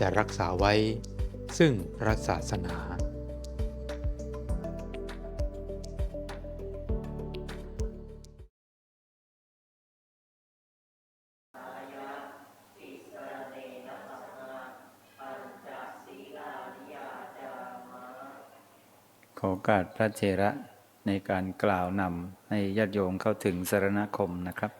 จะรักษาไว้ ซึ่งพระศาสนา ขอกาสพระเจระในการกล่าวนำให้ญาติโยมเข้าถึงสารณคมนะครับ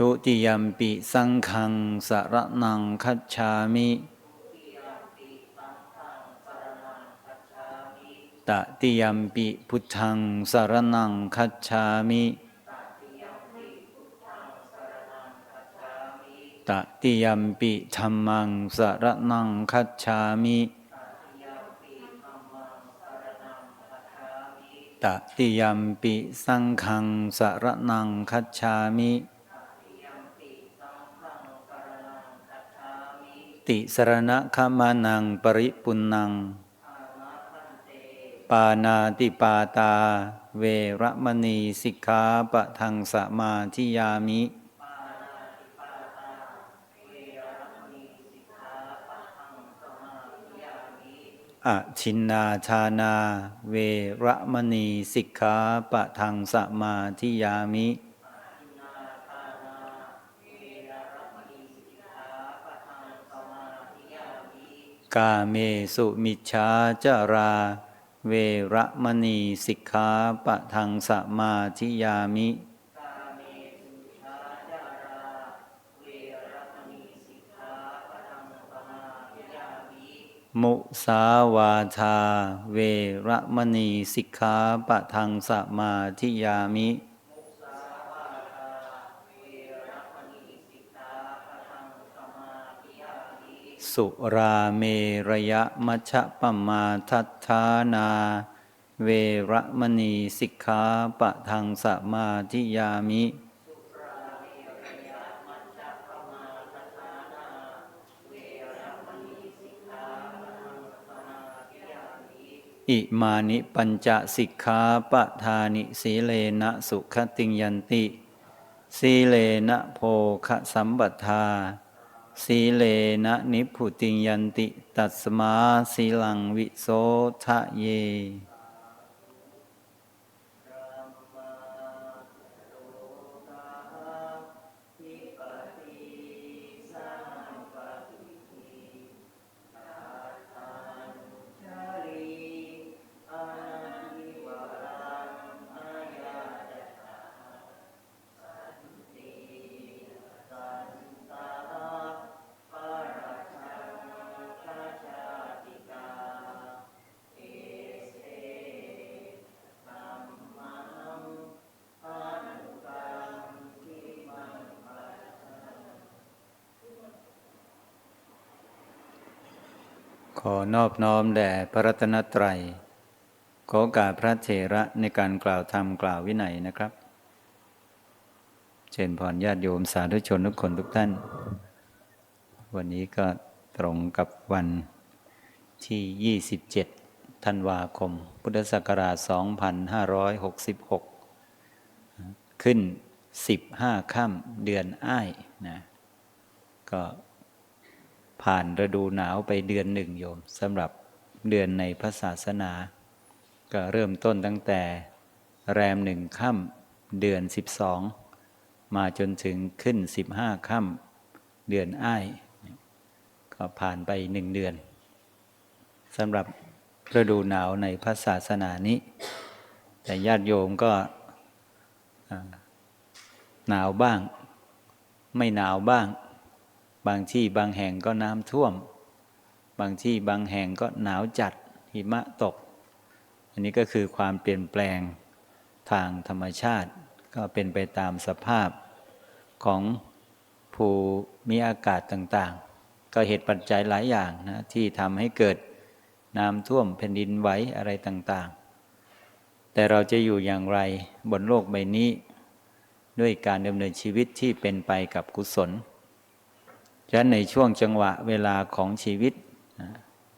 ทุติยมปิสังฆังสรนังคัจฉามิตติยมปิพุทธังสรนังคัจฉามิตติยมปิธรรมังสรนังคัจฉามิตติยมปิสังฆังสรนังคัจฉามิ ติสรณคมานังปริปุณนัง ปานาติปาตา เวระมณีสิกขาปะทังสมาธิยามิ อชินนาชานา เวระมณีสิกขาปะทังสมาธิยามิ กาเมสุมิชฌาจารา เวระมณีสิกขาปะทังสมาธิยามิ มุสาวาทา เวระมณีสิกขาปะทังสมาธิยามิ สุราเมระยะมัชะปมาทัฏฐานา เวระมณีสิกขาปะทังสมาธิยามิ อิมานิปัญจสิกขาปะทานิสีเลนะสุขติงยันติ สีเลนะโภคสัมบัทธา สีเลนะนิพพุติยันติ ตัสมาสีลังวิโสทะเย ขอนอบน้อมแด่พระรัตนตรัย ขอกาสพระเถระในการกล่าวธรรมกล่าววินัยนะครับ เชิญพรญาติโยมสาธุชนทุกคนทุกท่าน วันนี้ก็ตรงกับวันที่ 27 ธันวาคม พุทธศักราช 2566 ขึ้น 15 ค่ำเดือนอ้ายนะ ก็ ผ่านฤดูหนาวไปเดือนหนึ่งโยมสำหรับเดือนในพระศาสนา ก็เริ่มต้นตั้งแต่แรมหนึ่งค่ำเดือน12มาจนถึงขึ้น15ค่ำเดือนอ้าย ก็ผ่านไปหนึ่งเดือนสำหรับฤดูหนาวในพระศาสนานี้ แต่ญาติโยมก็หนาวบ้าง ไม่หนาวบ้าง บางที่บางแห่งก็น้ำท่วม บางที่บางแห่งก็หนาวจัดหิมะตก อันนี้ก็คือความเปลี่ยนแปลงทางธรรมชาติ ก็เป็นไปตามสภาพของภูมิอากาศต่างๆ ก็เหตุปัจจัยหลายอย่างนะที่ทำให้เกิดน้ำท่วมแผ่นดินไหวอะไรต่างๆ แต่เราจะอยู่อย่างไรบนโลกใบนี้ ด้วยการดำเนินชีวิตที่เป็นไปกับกุศล ฉะนั้นในช่วงจังหวะเวลาของชีวิต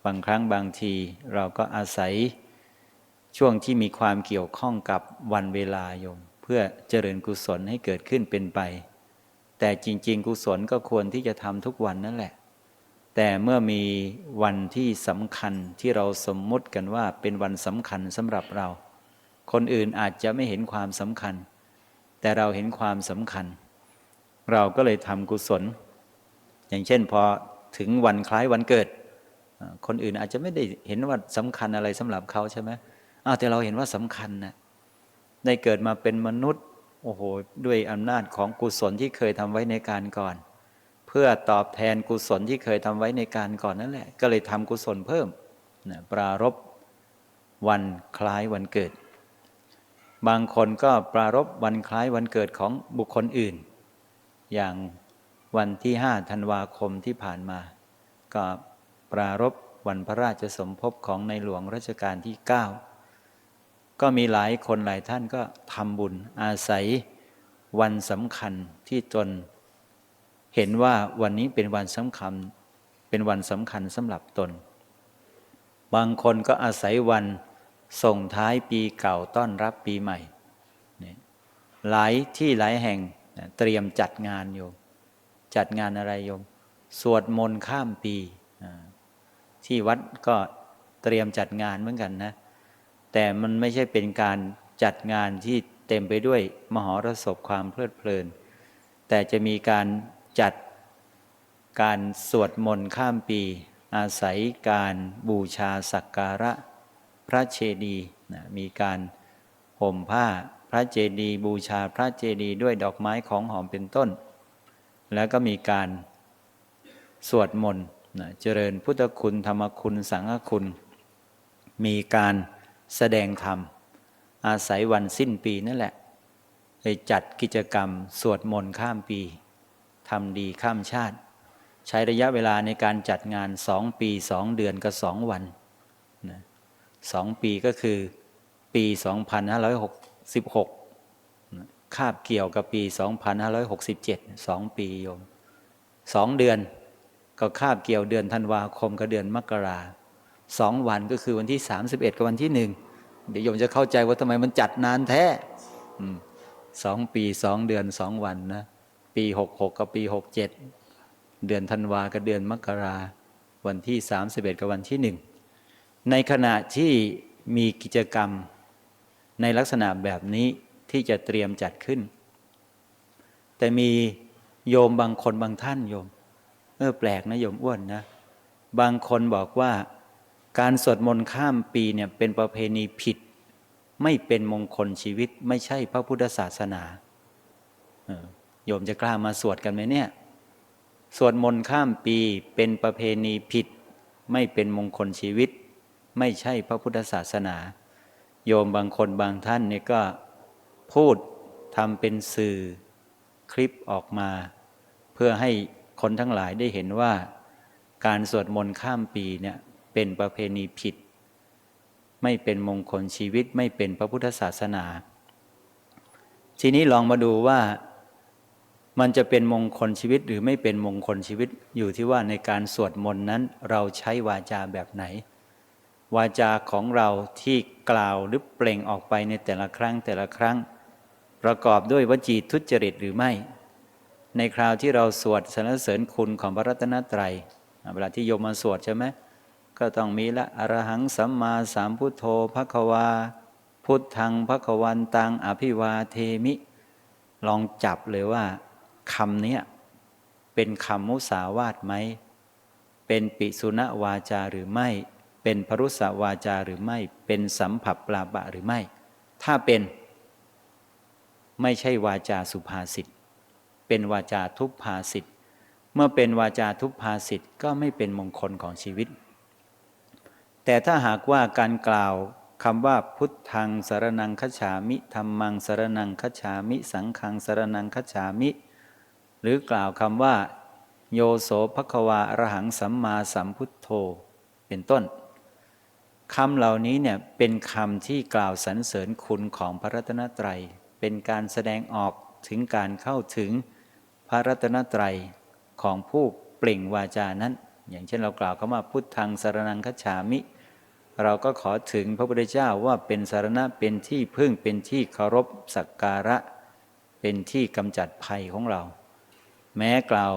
บางครั้งบางทีเราก็อาศัยช่วงที่มีความเกี่ยวข้องกับวันเวลาโยม เพื่อเจริญกุศลให้เกิดขึ้นเป็นไป แต่จริง ๆ กุศลก็ควรที่จะทำทุกวันนั่นแหละ แต่เมื่อมีวันที่สำคัญที่เราสมมติกันว่าเป็นวันสำคัญสำหรับเรา คนอื่นอาจจะไม่เห็นความสำคัญ แต่เราเห็นความสำคัญ เราก็เลยทำกุศล อย่างเช่นพอถึงวันคล้ายวันเกิด คนอื่นอาจจะไม่ได้เห็นว่าสำคัญอะไรสำหรับเขาใช่ไหมอ้าวแต่เราเห็นว่าสำคัญนะได้เกิดมาเป็นมนุษย์โอ้โหด้วยอำนาจของกุศลที่เคยทำไว้ในการก่อน เพื่อตอบแทนกุศลที่เคยทำไว้ในการก่อนนั่นแหละ ก็เลยทำกุศลเพิ่มนะปรารบวันคล้ายวันเกิด บางคนก็ปรารบวันคล้ายวันเกิดของบุคคลอื่น อย่าง วันที่ห้าธันวาคมที่ผ่านมา ก็ปรารบวันพระราชสมภพของในหลวงรัชกาลที่ 9 ก็มีหลายคนหลายท่านก็ทำบุญอาศัยวันสำคัญที่ตน เห็นว่าวันนี้เป็นวันสำคัญ เป็นวันสำคัญสำหรับตน บางคนก็อาศัยวันส่งท้ายปีเก่าต้อนรับปีใหม่เนี่ยหลายที่หลายแห่งเตรียมจัดงานโยม จัดงานอะไรโยม สวดมนต์ข้ามปี ที่วัดก็เตรียมจัดงานเหมือนกันนะ แต่มันไม่ใช่เป็นการจัดงานที่เต็มไปด้วยมหรสพความเพลิดเพลิน แต่จะมีการจัดการสวดมนต์ข้ามปี อาศัยการบูชาสักการะพระเจดีย์นะมีการห่มผ้าพระเจดีย์บูชาพระเจดีย์ด้วยดอกไม้ของหอมเป็นต้น แล้วก็มีการสวดมนต์นะเจริญพุทธคุณธรรมคุณสังฆคุณ มีการแสดงธรรม อาศัยวันสิ้นปีนั่นแหละเลยจัดกิจกรรมสวดมนต์ข้ามปีทำดีข้ามชาติ ใช้ระยะเวลาในการจัดงานสองปีสองเดือนกับสองวันสองปีก็คือปี 2566นะ คาบเกี่ยวกับปี 2567สองปีโยมสองเดือนก็คาบเกี่ยวเดือนธันวาคมกับเดือนมกราสองวันก็คือวันที่ 31 กับวันที่หนึ่งเดี๋ยวโยมจะเข้าใจว่าทำไมมันจัดนานแท้สองปีสองเดือนสองวันนะ ปี 66 กับปี 67 เดือนธันวากับเดือนมกราวันที่ 31 กับวันที่หนึ่งในขณะที่มีกิจกรรมในลักษณะแบบนี้ ที่จะเตรียมจัดขึ้น แต่มีโยมบางคนบางท่านโยมเออแปลกนะโยมอ้วนนะ บางคนบอกว่าการสวดมนต์ข้ามปีเนี่ยเป็นประเพณีผิด ไม่เป็นมงคลชีวิตไม่ใช่พระพุทธศาสนาออโยมจะกล้ามาสวดกันไหมเนี่ย สวดมนต์ข้ามปีเป็นประเพณีผิด ไม่เป็นมงคลชีวิต ไม่ใช่พระพุทธศาสนา โยมบางคนบางท่านเนี่ยก็ พูดทำเป็นสื่อคลิปออกมา เพื่อให้คนทั้งหลายได้เห็นว่า การสวดมนต์ข้ามปีเนี่ยเป็นเป็นประเพณีผิด ไม่เป็นมงคลชีวิตไม่เป็นพระพุทธศาสนา ทีนี้ลองมาดูว่ามันจะเป็นมงคลชีวิตหรือไม่เป็นมงคลชีวิตอยู่ที่ว่าในการสวดมนต์นั้นเราใช้วาจาแบบไหน วาจาของเราที่กล่าวหรือเปล่งออกไปในแต่ละครั้งแต่ละครั้ง ประกอบด้วยวจีทุจริตหรือไม่ ในคราวที่เราสวดสรรเสริญคุณของพระรัตนตรัยเวลาที่โยมมาสวดใช่ไหมก็ต้องมีละอรหังสัมมาสามพุทโธภควา พุทธังภควันตังอภิวาเทมิ ลองจับเลยว่าคำนี้เป็นคำมุสาวาทไหม เป็นปิสุณวาจาหรือไม่ เป็นพรุษวาจาหรือไม่ เป็นสัมผัสปลาบะหรือไม่ ถ้าเป็น ไม่ใช่วาจาสุภาษิตเป็นวาจาทุพภาษิตเมื่อเป็นวาจาทุพภาษิตก็ไม่เป็นมงคลของชีวิต แต่ถ้าหากว่าการกล่าวคำว่าพุทธังสารนังคฉามิธรรมังสารนังคฉามิ สังขังสารนังคฉามิ หรือกล่าวคำว่า โยโสภควาอรหังสัมมาสัมพุทโธ เป็นต้นคำเหล่านี้เนี่ยเป็นคำที่กล่าวสรรเสริญคุณของพระรัตนตรัย เป็นการแสดงออกถึงการเข้าถึงพระรัตนตรัยของผู้เปล่งวาจานั้น อย่างเช่นเรากล่าวคำว่าพุทธังสารนังคฉามิ เราก็ขอถึงพระพุทธเจ้าว่าเป็นสารณะเป็นที่พึ่งเป็นที่เคารพสักการะ เป็นที่กำจัดภัยของเรา แม้กล่าว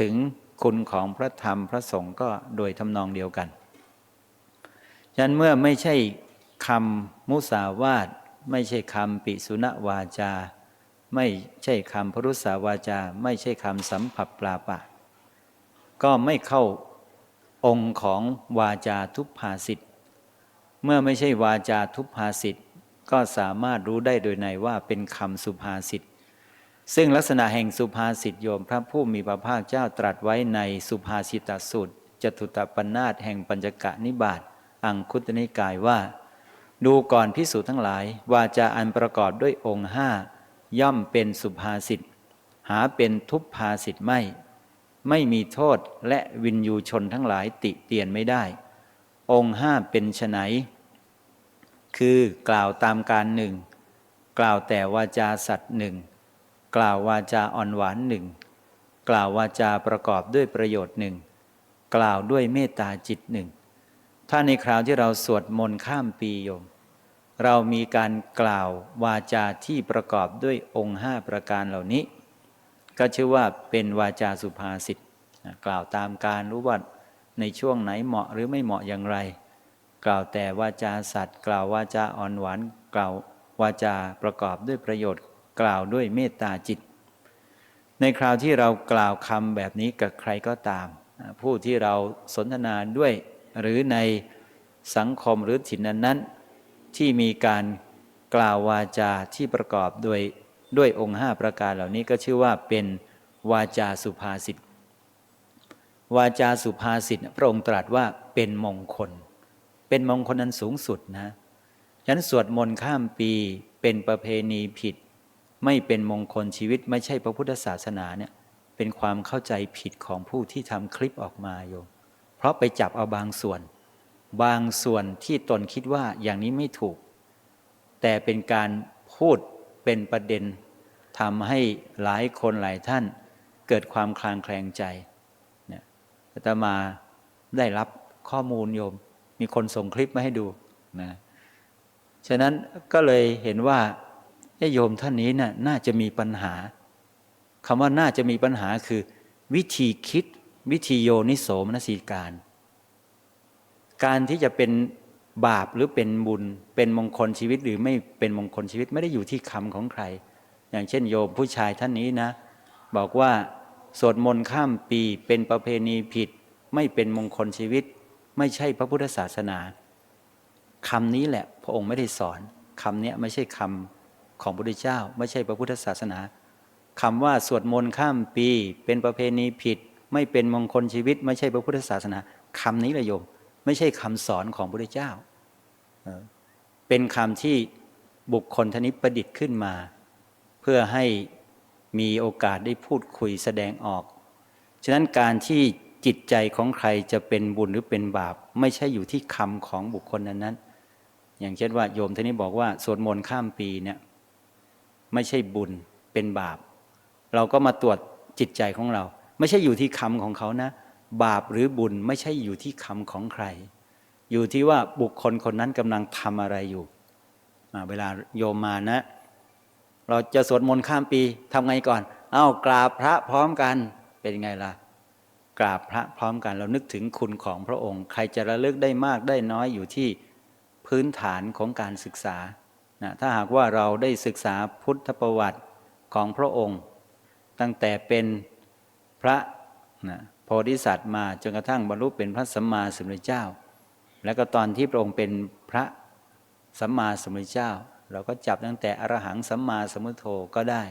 ถึงคุณของพระธรรมพระสงฆ์ก็โดยทำนองเดียวกัน ฉะนั้นเมื่อไม่ใช่คำมุสาวาท ไม่ใช่คำปิสุณวาจา ไม่ใช่คำพรุษาวาจา ไม่ใช่คำสัมผัสปลาปะ ก็ไม่เข้าองค์ของวาจาทุพภาสิทธเมื่อไม่ใช่วาจาทุพภาสิทธก็สามารถรู้ได้โดยในว่าเป็นคำสุภาษิตซึ่งลักษณะแห่งสุภาษิตโยมพระผู้มีพระภาคเจ้าตรัสไว้ในสุภาษิตสูตรจตุตปัญนาตแห่งปัญจกะนิบาตอังคุตนิกายว่า ดูก่อนพิสูจน์ทั้งหลาย วาจาอันประกอบด้วยองค์ห้าย่อมเป็นสุภาษิตหาเป็นทุพภาษิตไม่ ไม่มีโทษและวินยูชนทั้งหลายติเตียนไม่ได้ องค์ห้าเป็นไฉนคือกล่าวตามการหนึ่ง กล่าวแต่วาจาสัตว์หนึ่ง กล่าววาจาอ่อนหวานหนึ่ง กล่าววาจาประกอบด้วยประโยชน์หนึ่ง กล่าวด้วยเมตตาจิตหนึ่ง ถ้าในคราวที่เราสวดมนต์ข้ามปีโยม เรามีการกล่าววาจาที่ประกอบด้วยองค์ห้าประการเหล่านี้ ก็ชื่อว่าเป็นวาจาสุภาษิตกล่าวตามการรู้ว่าในช่วงไหนเหมาะหรือไม่เหมาะอย่างไร กล่าวแต่วาจาสัตว์ กล่าววาจาอ่อนหวานกล่าววาจาประกอบด้วยประโยชน์กล่าวด้วยเมตตาจิต ในคราวที่เรากล่าวคำแบบนี้กับใครก็ตาม ผู้ที่เราสนทนาด้วยหรือในสังคมหรือถิ่นนั้น ที่มีการกล่าววาจาที่ประกอบด้วยด้วยองค์ห้าประการเหล่านี้ก็ชื่อว่าเป็นวาจาสุภาษิตวาจาสุภาษิตพระองค์ตรัสว่าเป็นมงคล เป็นมงคลนั้นสูงสุดนะฉะนั้นสวดมนต์ข้ามปีเป็นประเพณีผิด ไม่เป็นมงคลชีวิตไม่ใช่พระพุทธศาสนาเนี่ยเป็นความเข้าใจผิดของผู้ที่ทำคลิปออกมาโยมเพราะไปจับเอาบางส่วน บางส่วนที่ตนคิดว่าอย่างนี้ไม่ถูก แต่เป็นการพูดเป็นประเด็นทำให้หลายคนหลายท่านเกิดความคลางแคลงใจเนี่ยอาตมาได้รับข้อมูลโยม มีคนส่งคลิปมาให้ดูนะฉะนั้นก็เลยเห็นว่าโยมท่านนี้น่ะน่าจะมีปัญหาคำว่าน่าจะมีปัญหาคือ วิธีคิดวิธีโยนิโสมนสิการ การที่จะเป็นบาปหรือเป็นบุญ เป็นมงคลชีวิตหรือไม่เป็นมงคลชีวิตไม่ได้อยู่ที่คำของใคร อย่างเช่นโยมผู้ชายท่านนี้นะ บอกว่าสวดมนต์ข้ามปีเป็นประเพณีผิด ไม่เป็นมงคลชีวิต ไม่ใช่พระพุทธศาสนาคำนี้แหละพระองค์ไม่ได้สอนคำนี้ไม่ใช่คำของพระพุทธเจ้า ไม่ใช่พระพุทธศาสนาคำว่าสวดมนต์ข้ามปี เป็นประเพณีผิด ไม่เป็นมงคลชีวิต ไม่ใช่พระพุทธศาสนาคำนี้แหละโยม ไม่ใช่คำสอนของพระเจ้า เป็นคำที่บุคคลทนิประดิษฐ์ขึ้นมา เพื่อให้มีโอกาสได้พูดคุยแสดงออก ฉะนั้นการที่จิตใจของใครจะเป็นบุญหรือเป็นบาป ไม่ใช่อยู่ที่คำของบุคคลนั้นนั้น อย่างเช่นว่าโยมท่านนี้บอกว่าสวดมนต์ข้ามปีเนี่ยไม่ใช่บุญเป็นบาป เราก็มาตรวจจิตใจของเรา ไม่ใช่อยู่ที่คำของเขานะ บาปหรือบุญไม่ใช่อยู่ที่คำของใคร อยู่ที่ว่าบุคคลคนนั้นกำลังทำอะไรอยู่ เวลาโยมมานะ เราจะสวดมนต์ข้ามปีทำไงก่อน เอา้ากราบพระพร้อมกันเป็นไงล่ะ กราบพระพร้อมกันเรานึกถึงคุณของพระองค์ ใครจะระลึกได้มากได้น้อยอยู่ที่พื้นฐานของการศึกษานะถ้าหากว่าเราได้ศึกษาพุทธประวัติของพระองค์ ตั้งแต่เป็นพระนะ พธิสัตว์มาจนกระทั่งบรรลุเป็นพระสัมมาสัมพุทธเจ้า แล้วก็ตอนที่พระองค์เป็นพระสัมมาสัมพุทธเจ้า เราก็จับตั้งแต่อรหังสัมมาสัมพุทโธก็ได้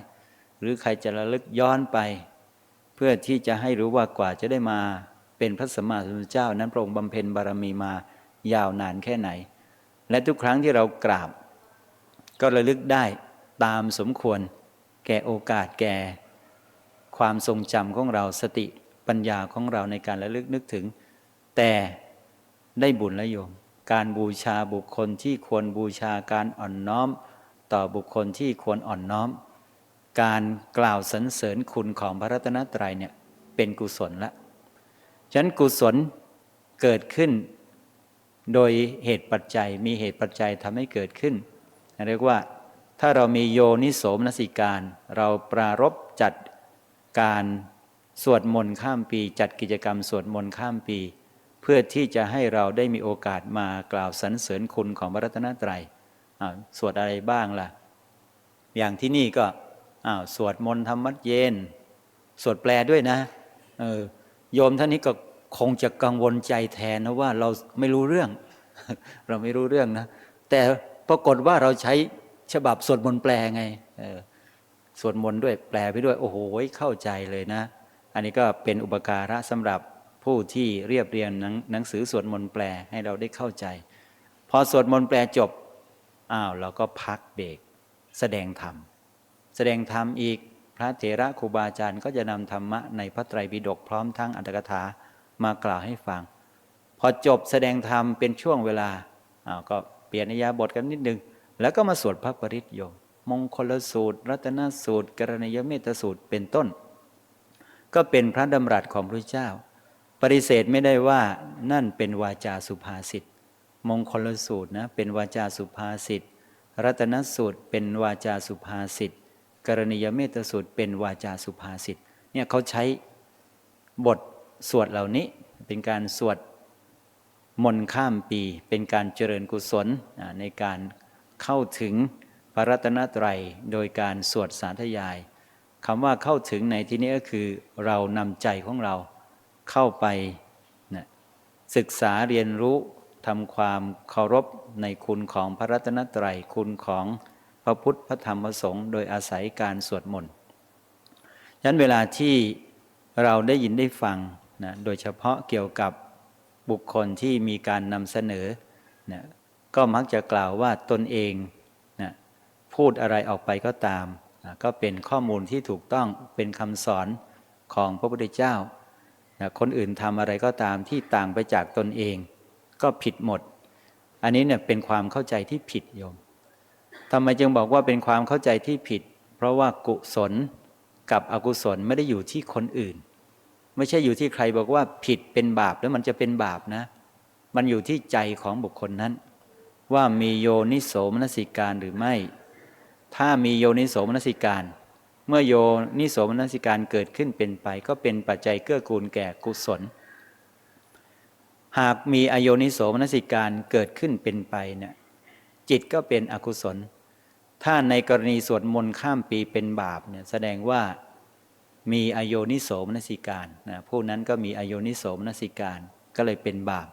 หรือใครจะระลึกย้อนไป เพื่อที่จะให้รู้ว่ากว่าจะได้มาเป็นพระสัมมาสัมพุทธเจ้า นั้นพระองค์บำเพ็ญบารมีมายาวนานแค่ไหน และทุกครั้งที่เรากราบ ก็ระลึกได้ตามสมควร แก่โอกาสแก่ ความทรงจำของเราสติ ปัญญาของเราในการระลึกนึกถึง แต่ได้บุญและโยม การบูชาบุคคลที่ควรบูชาการอ่อนน้อม ต่อบุคคลที่ควรอ่อนน้อม การกล่าวสรรเสริญคุณของพระรัตนตรัยเนี่ยเป็นกุศลละฉะนั้นกุศลเกิดขึ้น โดยเหตุปัจจัยมีเหตุปัจจัยทำให้เกิดขึ้น เรียกว่าถ้าเรามีโยนิโสมนสิการ เราปรารบจัดการ สวดมนต์ข้ามปี จัดกิจกรรมสวดมนต์ข้ามปี เพื่อที่จะให้เราได้มีโอกาสมากล่าวสรรเสริญคุณของพระรัตนตรัยสวดอะไรบ้างล่ะ อย่างที่นี่ก็สวดมนต์ธรรมัดเย็น สวดแปลด้วยนะโยมท่านนี้ก็คงจะกังวลใจแทนนะว่าเราไม่รู้เรื่อง เราไม่รู้เรื่องนะ แต่ปรากฏว่าเราใช้ฉบับสวดมนต์แปลไงสวดมนต์ด้วยแปลไปด้วย โอ้โหเข้าใจเลยนะ อันนี้ก็เป็นอุปการะสำหรับผู้ที่เรียบเรียงหนังนงสือสวดมนต์แปลให้เราได้เข้าใจ พอสวดมนต์แปลจบอ้าวเราก็พักเบรกแสดงธรรม แสดงธรรมอีกพระเถระครูบาอาจารย์ก็จะนำธรรมะในพระไตรปิฎกพร้อมทั้งอัตถกถามากล่าวให้ฟัง พอจบแสดงธรรมเป็นช่วงเวลาอ้าวก็เปลี่ยนนิยาบทกันนิดนึง แล้วก็มาสวดพระปริตโยม มงคลสูตร รัตนสูตร กรณียเมตสูตรเป็นต้น ก็เป็นพระดำรัสของพระเจ้า ปฏิเสธไม่ได้ว่านั่นเป็นวาจาสุภาษิตมงคลสูตรนะเป็นวาจาสุภาษิตรัตนสูตรเป็นวาจาสุภาษิตกรณียเมตสูตรเป็นวาจาสุภาษิตเนี่ยเขาใช้บทสวดเหล่านี้เป็นการสวดมนต์ข้ามปี เป็นการเจริญกุศลในการเข้าถึงพระรัตนตรัยโดยการสวดสาธยาย คำว่าเข้าถึงในที่นี้ก็คือ เรานำใจของเราเข้าไปนะศึกษาเรียนรู้ทำความเคารพในคุณของพระรัตนตรัยคุณของพระพุทธพระธรรมพระสงฆ์โดยอาศัยการสวดมนต์ฉะนั้นเวลาที่เราได้ยินได้ฟังนะโดยเฉพาะเกี่ยวกับบุคคลที่มีการนำเสนอนะก็มักจะกล่าวว่าตนเองนะพูดอะไรออกไปก็ตาม ก็เป็นข้อมูลที่ถูกต้องเป็นคำสอนของพระพุทธเจ้า คนอื่นทำอะไรก็ตามที่ต่างไปจากตนเอง ก็ผิดหมด อันนี้เนี่ยเป็นความเข้าใจที่ผิดโยมทำไมจึงบอกว่าเป็นความเข้าใจที่ผิด เพราะว่ากุศลกับอกุศลไม่ได้อยู่ที่คนอื่น ไม่ใช่อยู่ที่ใครบอกว่าผิดเป็นบาปแล้วมันจะเป็นบาปนะ มันอยู่ที่ใจของบุคคลนั้น ว่ามีโยนิโสมนสิการหรือไม่ ถ้ามีโยนิโสมนสิการ เมื่อโยนิโสมนสิการเกิดขึ้นเป็นไป ก็เป็นปัจจัยเกื้อกูลแก่กุศล หากมีอโยนิโสมนสิการเกิดขึ้นเป็นไปเนี่ยจิตก็เป็นอกุศล ถ้าในกรณีสวดมนต์ข้ามปีเป็นบาปเนี่ยแสดงว่ามีอโยนิโสมนสิการนะผู้นั้นก็มีอโยนิโสมนสิการก็เลยเป็นบาป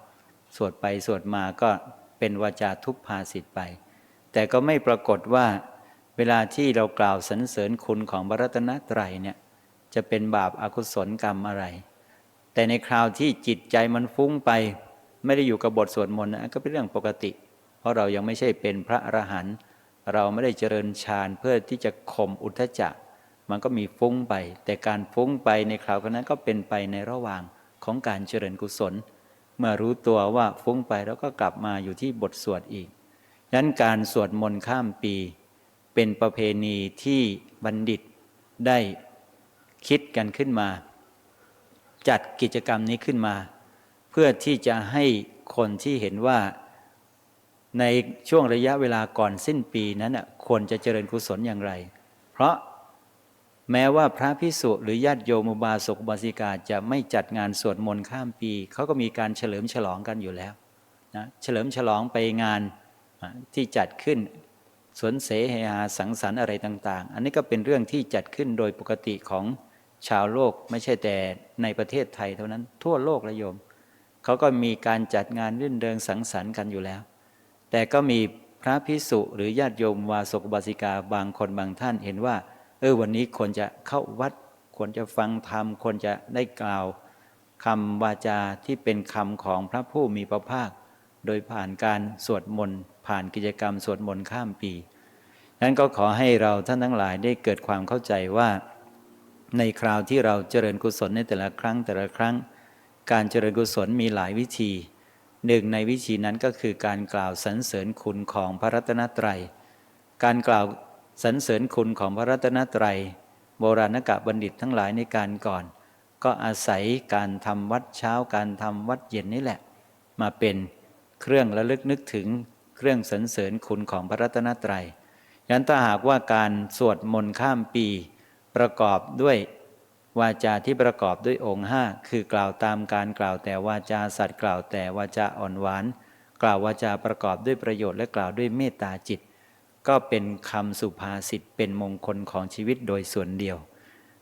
สวดไปสวดมาก็เป็นวาจาทุพภาสิทธิ์ไป แต่ก็ไม่ปรากฏว่า เวลาที่เรากล่าวสรรเสริญคุณของบรัตนตรัยเนี่ยจะเป็นบาปอากุศลกรรมอะไร แต่ในคราวที่จิตใจมันฟุ้งไป ไม่ได้อยู่กับบทสวดมนต์นะก็เป็นเรื่องปกติ เพราะเรายังไม่ใช่เป็นพระอรหันต์เราไม่ได้เจริญฌานเพื่อที่จะข่มอุทธจักมันก็มีฟุ้งไป แต่การฟุ้งไปในคราวนั้นก็เป็นไปในระหว่างของการเจริญกุศล เมื่อรู้ตัวว่าฟุ้งไปแล้วก็กลับมาอยู่ที่บทสวดอีกฉะนั้นการสวดมนต์ข้ามปี เป็นประเพณีที่บัณฑิตได้คิดกันขึ้นมา จัดกิจกรรมนี้ขึ้นมา เพื่อที่จะให้คนที่เห็นว่าในช่วงระยะเวลาก่อนสิ้นปีนั้นควรจะเจริญกุศลอย่างไร เพราะแม้ว่าพระพิสุหรือญาติโยมบาสกบาสิกาจะไม่จัดงานสวดมนต์ข้ามปี เขาก็มีการเฉลิมฉลองกันอยู่แล้วนะเฉลิมฉลองไปงานที่จัดขึ้น สวนเสเฮหาสังสรรค์อะไรต่าง ๆ อันนี้ก็เป็นเรื่องที่จัดขึ้นโดยปกติของชาวโลกไม่ใช่แต่ในประเทศไทยเท่านั้นทั่วโลกระโยมเขาก็มีการจัดงานรื่นเริงสังสรรค์กันอยู่แล้ว แต่ก็มีพระพิสุหรือญาติโยมวาสกบาสิกาบางคนบางท่านเห็นว่า เออวันนี้ควรจะเข้าวัด ควรจะฟังธรรมควรจะได้กล่าวคำวาจาที่เป็นคำของพระผู้มีพระภาค โดยผ่านการสวดมนต์ ผ่านกิจกรรมสวดมนต์ข้ามปีนั้นก็ขอให้เราท่านทั้งหลายได้เกิดความเข้าใจว่า ในคราวที่เราเจริญกุศลในแต่ละครั้งแต่ละครั้ง การเจริญกุศลมีหลายวิธีหนึ่งในวิธีนั้นก็คือการกล่าวสรรเสริญคุณของพระรัตนตรัย การกล่าวสรรเสริญคุณของพระรัตนตรัย โบราณกะบัณฑิตทั้งหลายในการก่อน ก็อาศัยการทำวัดเช้าการทำวัดเย็นนี่แหละ มาเป็นเครื่องระลึกนึกถึง เครื่องสรรเสริญคุณของพระรัตนตรัยยันถ้าหากว่าการสวดมนต์ข้ามปี ประกอบด้วยวาจาที่ประกอบด้วยองค์ห้าคือกล่าวตามการกล่าวแต่วาจาสัตว์กล่าวแต่วาจาอ่อนหวาน กล่าววาจาประกอบด้วยประโยชน์และกล่าวด้วยเมตตาจิต ก็เป็นคำสุภาษิตเป็นมงคลของชีวิตโดยส่วนเดียว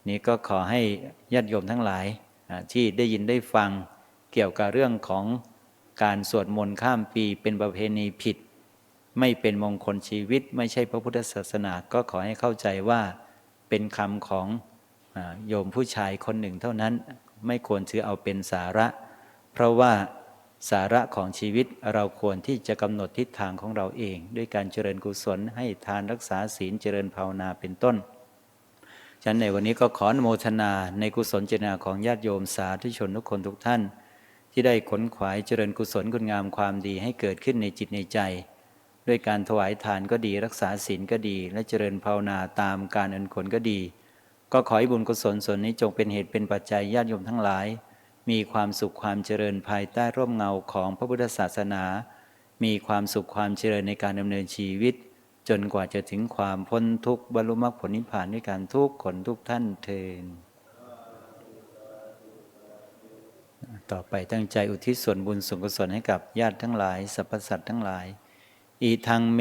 นี้ก็ขอให้ญาติโยมทั้งหลายที่ได้ยินได้ฟังเกี่ยวกับเรื่องของการสวดมนต์ข้ามปีเป็นประเพณีผิด ไม่เป็นมงคลชีวิต ไม่ใช่พระพุทธศาสนาก็ขอให้เข้าใจว่าเป็นคำของโยมผู้ชายคนหนึ่งเท่านั้นไม่ควรถือเอาเป็นสาระ เพราะว่าสาระของชีวิตเราควรที่จะกำหนดทิศทางของเราเอง ด้วยการเจริญกุศลให้ทานรักษาศีลเจริญภาวนาเป็นต้นฉันในวันนี้ก็ขอนโมทนาในกุศลเจตนาของญาติโยมสาธุชนทุกคนทุกท่าน ที่ได้ขนขวายเจริญกุศลคุณงามความดีให้เกิดขึ้นในจิตในใจ ด้วยการถวายทานก็ดี รักษาศีลก็ดี และเจริญภาวนาตามการอันผลก็ดี ก็ขอให้บุญกุศลส่วนนี้จงเป็นเหตุเป็นปัจจัยญาติโยมทั้งหลาย มีความสุขความเจริญภายใต้ร่มเงาของพระพุทธศาสนา มีความสุขความเจริญในการดำเนินชีวิต จนกว่าจะถึงความพ้นทุกข์บรรลุมรรคผลนิพพานด้วยการทุกคนทุกท่านเทนต่อไปตั้งใจอุทิศส่วนบุญส่วนกุศลให้กับญาติทั้งหลายสรรพสัตว์ทั้งหลาย อีทางเม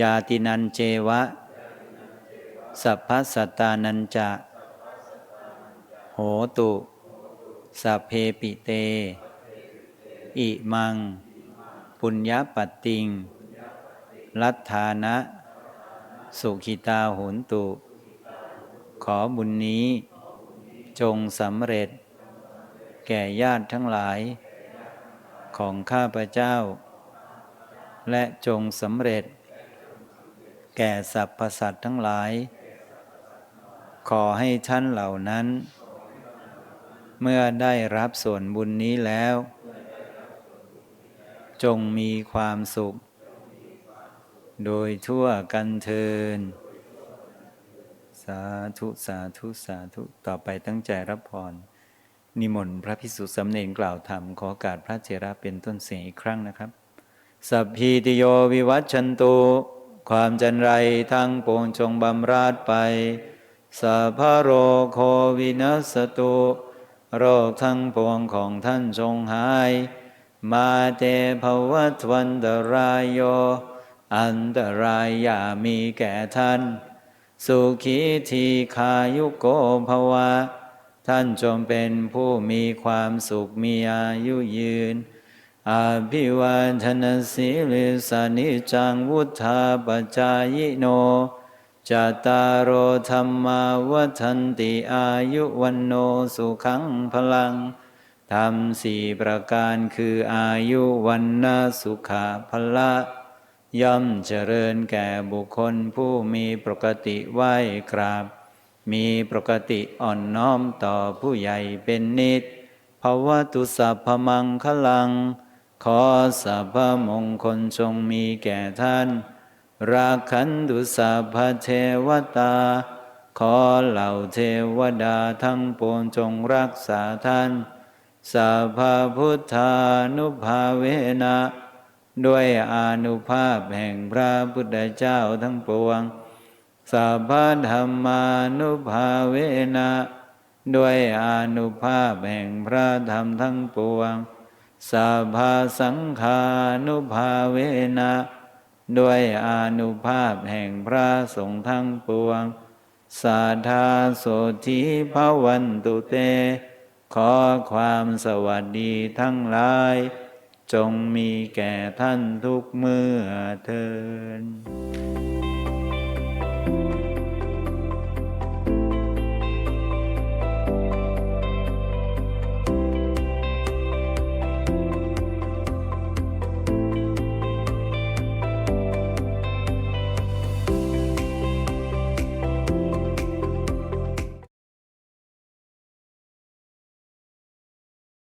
ยาตินันเจวะ สัพพสัตตานันจะ โหตุ สัพเพปิเต อิมัง ปุญญาปติง ลัทธานะ สุขิตาหุนตุ ขอบุญนี้ จงสำเร็จ แก่ญาติทั้งหลาย ของข้าพเจ้า และจงสำเร็จ แก่สรรพสัตว์ทั้งหลาย ขอให้ท่านเหล่านั้น เมื่อได้รับส่วนบุญนี้แล้ว จงมีความสุข โดยทั่วกันเทินสาธุสาธุสาธุต่อไปตั้งใจรับพรนิมนต์พระพิสุสำเนงกล่าวธรรมขอการพระเจระเป็นต้นเสียงอีกครั้งนะครับ สัพพีติโยวิวัชชันตุความจันไรทั้งปวงจงบำราดไปสัพพโรโควินัสตุโรคทั้งปวงของท่านจงหาย มาเตภวัตวันตรายโย อันตรายอย่ามีแก่ท่าน สุขีทีขายุโกภวะ ท่านจงเป็นผู้มีความสุขมีอายุยืน อาภิวันธนสีลิสานิจังวุธาปจายโนจตารโอธรรมาวัันติอายุวันโนสุขังพลังธรรมสี่ประการคืออายุวันนาสุขาพละย่อมเจริญแก่บุคคลผู้มีปกติไหวกราบ มีปกติอ่อนน้อมต่อผู้ใหญ่เป็นนิดภวตุสัพพมังคลัง ขอสัพพมงคลจงมีแก่ท่าน ราคันตุสัพพเทวตา ขอเหล่าเทวดาทั้งปวงจงรักษาท่านสัพพพุทธานุภาเวนะ ด้วยอนุภาพแห่งพระพุทธเจ้าทั้งปวงสัพพธรรมานุภาเวนะ ด้วยอนุภาพแห่งพระธรรมทั้งปวง สัพพสังฆานุภาเวนะด้วยอนุภาพแห่งพระสงฆ์ทั้งปวงสัทธาโสธีภาวันตุเต ขอความสวัสดีทั้งหลาย จงมีแก่ท่านทุกเมื่อเทิน